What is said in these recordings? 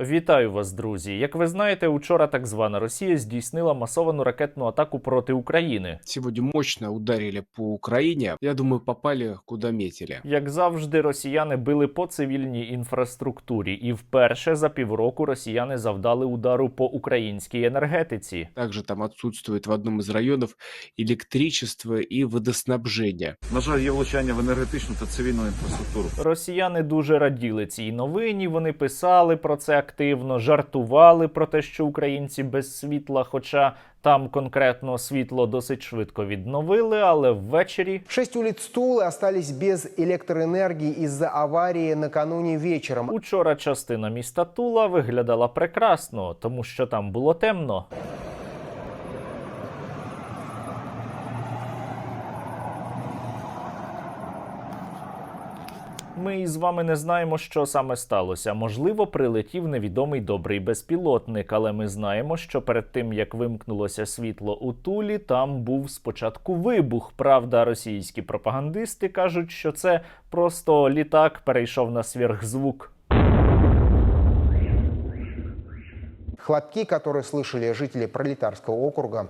Вітаю вас, друзі. Як ви знаєте, учора так звана Росія здійснила масовану ракетну атаку проти України. Сегодня мощно ударили по Украине. Я думаю, попали куда метили. Як завжди, росіяни били по цивільній інфраструктурі, і вперше за півроку росіяни завдали удару по українській енергетиці. Также там отсутствует в одном из районов электричество и водоснабжение. На жаль, є влучання в енергетичну та цивільну інфраструктуру. Росіяни дуже раділи цій новині. Вони писали про це активно, жартували про те, що українці без світла, хоча там конкретно світло досить швидко відновили, але ввечері Шесть улиц Тулы остались без электроэнергии из-за аварии накануне вечером. Учора частина міста Тула виглядала прекрасно, тому що там було темно. Ми із вами не знаємо, що саме сталося. Можливо, прилетів невідомий добрий безпілотник, але ми знаємо, що перед тим як вимкнулося світло у Тулі, там був спочатку вибух. Правда, російські пропагандисти кажуть, що це просто літак перейшов на сверхзвук. Хлопки, которые слышали жители Пролетарского округа,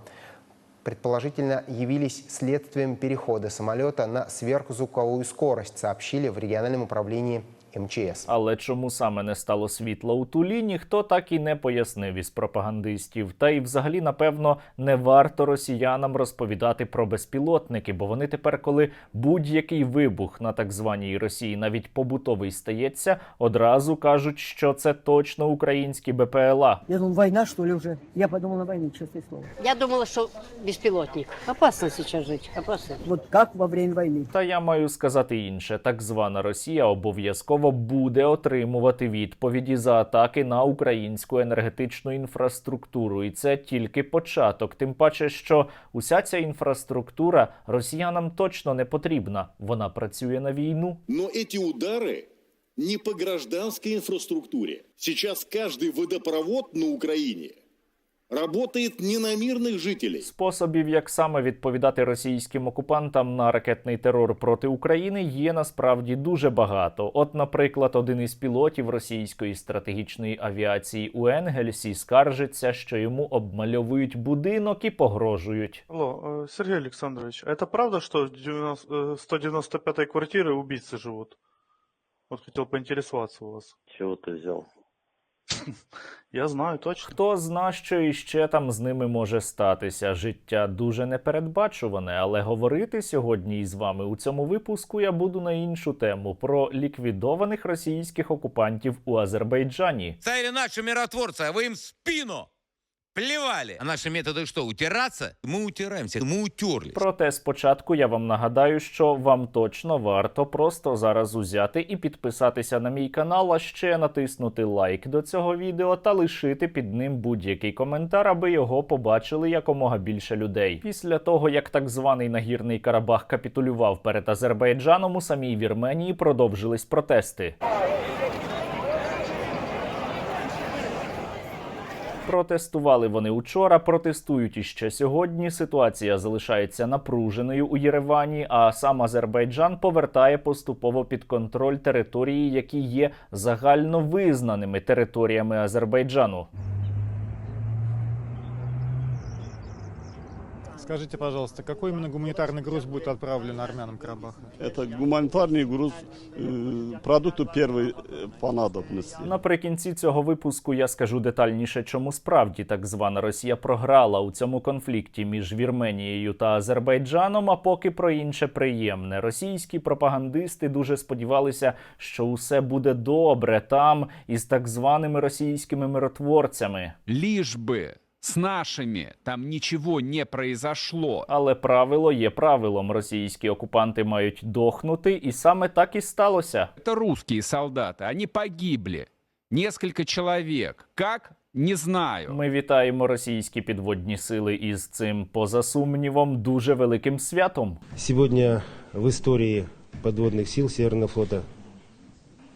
предположительно явились следствием перехода самолета на сверхзвуковую скорость, сообщили в региональном управлении МЧС. Але чому саме не стало світла у Тулі, ніхто так і не пояснив із пропагандистів. Та й взагалі, напевно, не варто росіянам розповідати про безпілотники, бо вони тепер, коли будь-який вибух на так званій Росії, навіть побутовий стається, одразу кажуть, що це точно українські БПЛА. Я думал, война, что ли, уже? Я подумал на войну, честное слово. Я думала, что беспилотник. Опасно сейчас жить, опасно. Вот как во время войны. Та я маю сказати інше: так звана Росія обов'язково буде отримувати відповіді за атаки на українську енергетичну інфраструктуру, і це тільки початок. Тим паче, що уся ця інфраструктура росіянам точно не потрібна. Вона працює на війну. Но эти удары не по гражданской инфраструктуре. Сейчас каждый водопровод на Украине работает не на мирных жителей. Способів, як саме відповідати російським окупантам на ракетний терор проти України, є насправді дуже багато. От, наприклад, один із пілотів російської стратегічної авіації у Енгельсі скаржиться, що йому обмальовують будинок і погрожують. Алло, э, Сергей Александрович, а это правда, что в 90 э, 195-й квартире убийцы живут? Вот хотел поинтересоваться у вас. Чего ты взял? Я знаю точно. Хто зна, що іще там з ними може статися? Життя дуже непередбачуване, але говорити сьогодні із вами у цьому випуску я буду на іншу тему про ліквідованих російських окупантів у Азербайджані. Це наши миротворці, а ви їм в спину плевали. А наши методы что, утираться? Мы утираемся, мы утерлись. Проте спочатку я вам нагадаю, що вам точно варто просто зараз узяти і підписатися на мій канал, а ще натиснути лайк до цього відео та лишити під ним будь-який коментар, аби його побачили якомога більше людей. Після того, як так званий нагірний Карабах капітулював перед Азербайджаном, у самій Вірменії продовжились протести. Протестували вони учора, протестують іще сьогодні. Ситуація залишається напруженою у Єревані, а сам Азербайджан повертає поступово під контроль території, які є загально визнаними територіями Азербайджану. Скажите, пожалуйста, какой именно гуманитарный груз будет отправлен армянам Карабаха? Это гуманитарный груз э, продукту первой э, понадобности. Наприкінці цього випуску я скажу детальніше, чому справді так звана Росія програла у цьому конфлікті між Вірменією та Азербайджаном. А поки про інше приємне, російські пропагандисти дуже сподівалися, що усе буде добре там із так званими російськими миротворцями. Лишь бы с нашими там ничего не произошло. Але правило є правилом. Російські окупанти мають дохнути, і саме так і сталося. Это русские солдаты, они погибли. Несколько человек. Как? Не знаю. Ми вітаємо російські підводні сили із цим, поза сумнівом, дуже великим святом. Сегодня в истории подводных сил Северного флота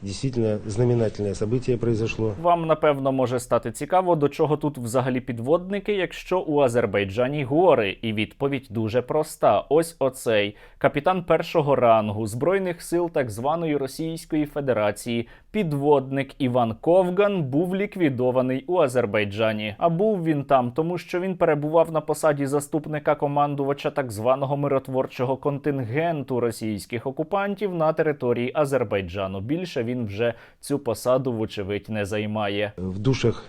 Действительно знаменательне событие произошло. Вам напевно може стати цікаво, до чого тут взагалі підводники, якщо у Азербайджані гори. І відповідь дуже проста: ось оцей капітан першого рангу збройних сил так званої Російської Федерації підводник Іван Ковган був ліквідований у Азербайджані. А був він там, тому що він перебував на посаді заступника командувача так званого миротворчого контингенту російських окупантів на території Азербайджану. Більше він вже цю посаду, вочевидь, не займає. В душах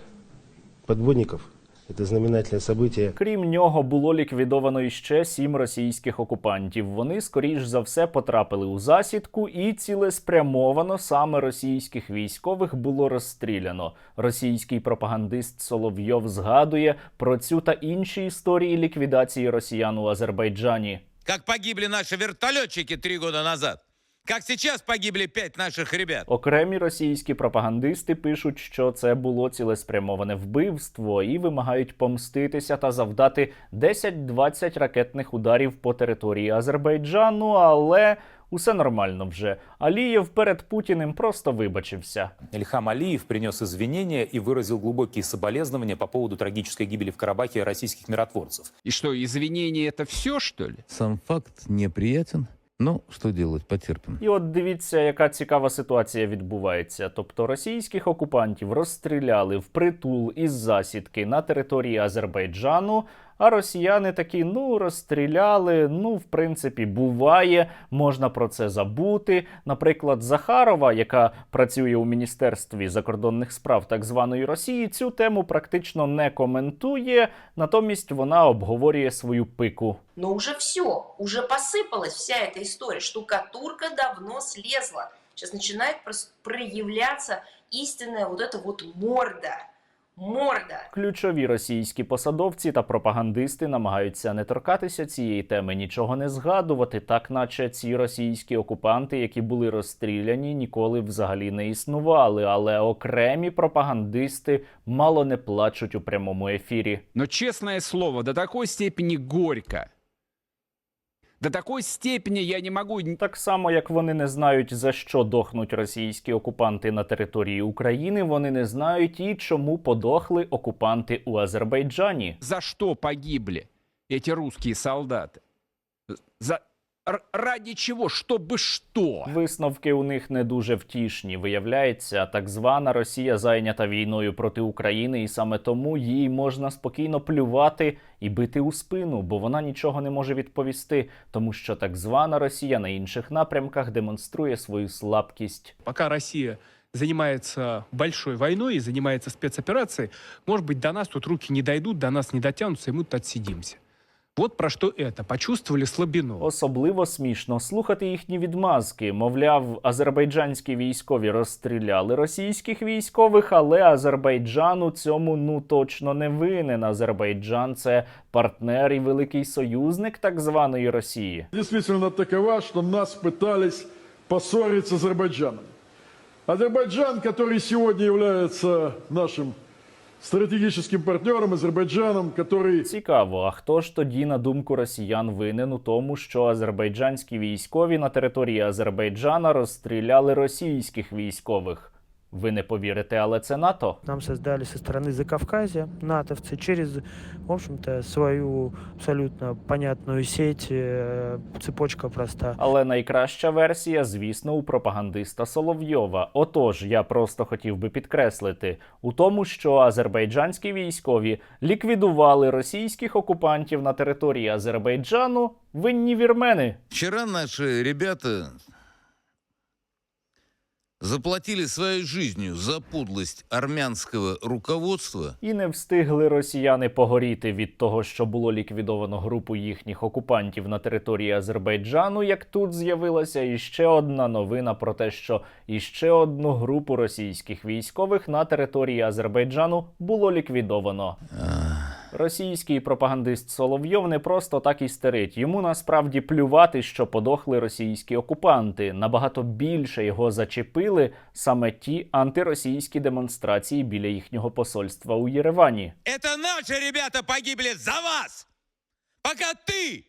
подводников это знаменательное событие. Крім нього, було ліквідовано іще сім російських окупантів. Вони, скоріш за все, потрапили у засідку, і цілеспрямовано саме російських військових було розстріляно. Російський пропагандист Соловйов згадує про цю та інші історії ліквідації росіян у Азербайджані. Как погибли наши вертолетчики три года назад. Как сейчас погибли пять наших ребят. Окремі російські пропагандисти пишуть, що це було цілеспрямоване вбивство і вимагають помститися та завдати 10-20 ракетних ударів по території Азербайджану, але усе нормально вже. Алієв перед Путіним просто вибачився. Ильхам Алиев принес извинения и выразил глубокие соболезнования по поводу трагической гибели в Карабахе российских миротворцев. И что, извинения это все, что ли? Сам факт неприятен. Ну, що делать, потерпимо. І от дивіться, яка цікава ситуація відбувається. Тобто російських окупантів розстріляли впритул із засідки на території Азербайджану. А росіяни такі, ну розстріляли. Ну, в принципі, буває, можна про це забути. Наприклад, Захарова, яка працює у міністерстві закордонних справ так званої Росії, цю тему практично не коментує. Натомість вона обговорює свою пику. Но уже все, уже посыпалась вся эта история. Штукатурка давно слезла. Сейчас начинает прос- проявляться истинная вот эта вот морда. Морда. Ключові російські посадовці та пропагандисти намагаються не торкатися цієї теми, нічого не згадувати, так наче ці російські окупанти, які були розстріляні, ніколи взагалі не існували. Але окремі пропагандисти мало не плачуть у прямому ефірі. Ну чесне слово, до такої степені горько. До такої степені я не могу Так само, як вони не знають за що дохнуть російські окупанти на території України, вони не знають і чому подохли окупанти у Азербайджані. за що погибли ці русские солдати? За р- ради чего? Чтобы что? Висновки у них не дуже втішні. Виявляється, так звана Росія зайнята війною проти України, і саме тому їй можна спокійно плювати і бити у спину, бо вона нічого не може відповісти, тому що так звана Росія на інших напрямках демонструє свою слабкість. Пока Россия занимается большой войной и занимается спецоперацией, может быть, до нас тут руки не дойдут, до нас не дотянутся, и мы тут отсидимся. Вот про что это. Почувствовали слабину. Особливо смішно слухати їхні відмазки. Мовляв, азербайджанські військові розстріляли російських військових, але Азербайджан у цьому ну точно не винен. Азербайджан це партнер і великий союзник так званої Росії. Действительно такова, что нас пытались поссорить с Азербайджаном. Азербайджан, который сегодня является нашим стратегическим партнером, Азербайджаном, який... Цікаво, а хто ж тоді, на думку росіян, винен у тому, що азербайджанські військові на території Азербайджана розстріляли російських військових? Ви не повірите, але це НАТО. Нам создали со стороны Закавказья натовцы через, в общем-то, свою абсолютно понятную сеть, э, цепочка проста. Але найкраща версія, звісно, у пропагандиста Соловйова. Отож, я просто хотів би підкреслити у тому, що азербайджанські військові ліквідували російських окупантів на території Азербайджану. Винні вірмени. Вчера наши ребята заплатили своей жизнью за подлость армянского руководства. І не встигли росіяни погоріти від того, що було ліквідовано групу їхніх окупантів на території Азербайджану. Як тут з'явилася іще одна новина про те, що іще одну групу російських військових на території Азербайджану було ліквідовано. Російський пропагандист Соловйов не просто так істерить. Йому насправді плювати, що подохли російські окупанти. Набагато більше його зачепили саме ті антиросійські демонстрації біля їхнього посольства у Єревані. Это наши ребята погибли за вас! Пока ты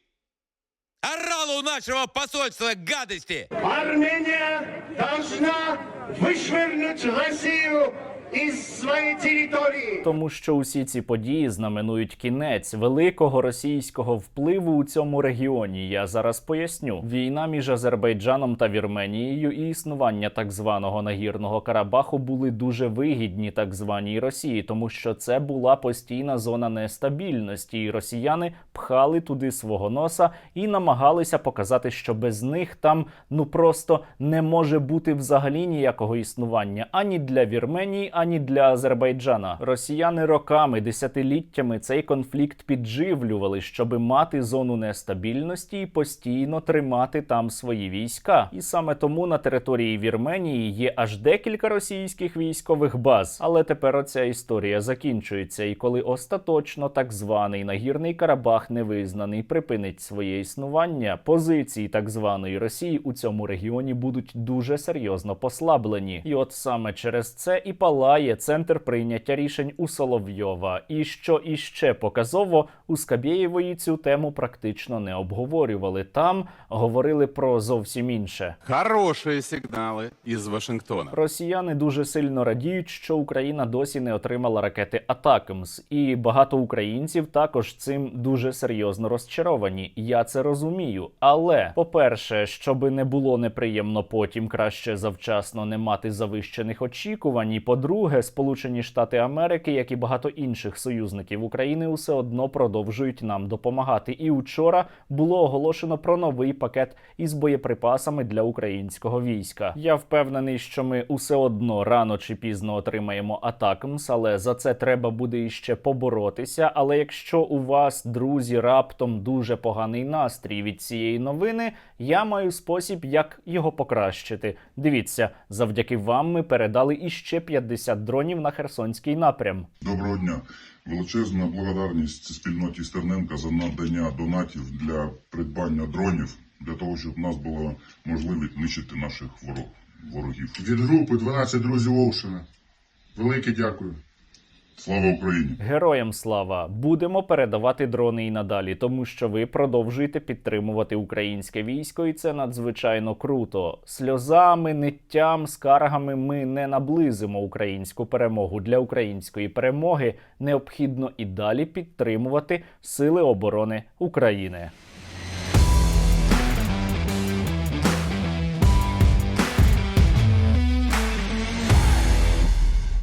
орал у нашего посольства гадости! Армения должна вышвырнуть Россию из своей территории. Тому що усі ці події знаменують кінець великого російського впливу у цьому регіоні. Я зараз поясню. Війна між Азербайджаном та Вірменією і існування так званого нагірного Карабаху були дуже вигідні так званій Росії, тому що це була постійна зона нестабільності, і росіяни пхали туди свого носа і намагалися показати, що без них там ну просто не може бути взагалі ніякого існування ані для Вірменії, ані для Азербайджана. Росіяни роками, десятиліттями цей конфлікт підживлювали, щоб мати зону нестабільності і постійно тримати там свої війська. І саме тому на території Вірменії є аж декілька російських військових баз. Але тепер оця історія закінчується, і коли остаточно так званий нагірний Карабах невизнаний припинить своє існування, позиції так званої Росії у цьому регіоні будуть дуже серйозно послаблені. І от саме через це і палає центр прийняття рішень у Соловйова. І що іще показово, у Скабєєвої цю тему практично не обговорювали. Там говорили про зовсім інше. Хорошие сигналы из Вашингтона. Росіяни дуже сильно радіють, що Україна досі не отримала ракети Атакамс, і багато українців також цим дуже серйозно розчаровані. Я це розумію. Але по-перше, щоб не було неприємно потім, краще завчасно не мати завищених очікувань. І по-друге, Сполучені Штати Америки, як і багато інших союзників України, усе одно продовжують нам допомагати. І учора було оголошено про новий пакет із боєприпасами для українського війська. Я впевнений, що ми усе одно рано чи пізно отримаємо Атакмс, але за це треба буде іще поборотися. Але якщо у вас, друзі, раптом дуже поганий настрій від цієї новини, я маю спосіб, як його покращити. Дивіться, завдяки вам ми передали іще 50 дронів на Херсонський напрям. Доброго дня. Величезна благодарність спільноті Стерненка за надання донатів для придбання дронів для того, щоб в нас була можливість нищити наших ворог, ворогів. Від групи 12 друзів Оушена. Велике дякую. Слава Україні! Героям слава! Будемо передавати дрони і надалі, тому що ви продовжуєте підтримувати українське військо, і це надзвичайно круто. Сльозами, ниттям, скаргами ми не наблизимо українську перемогу. Для української перемоги необхідно і далі підтримувати сили оборони України.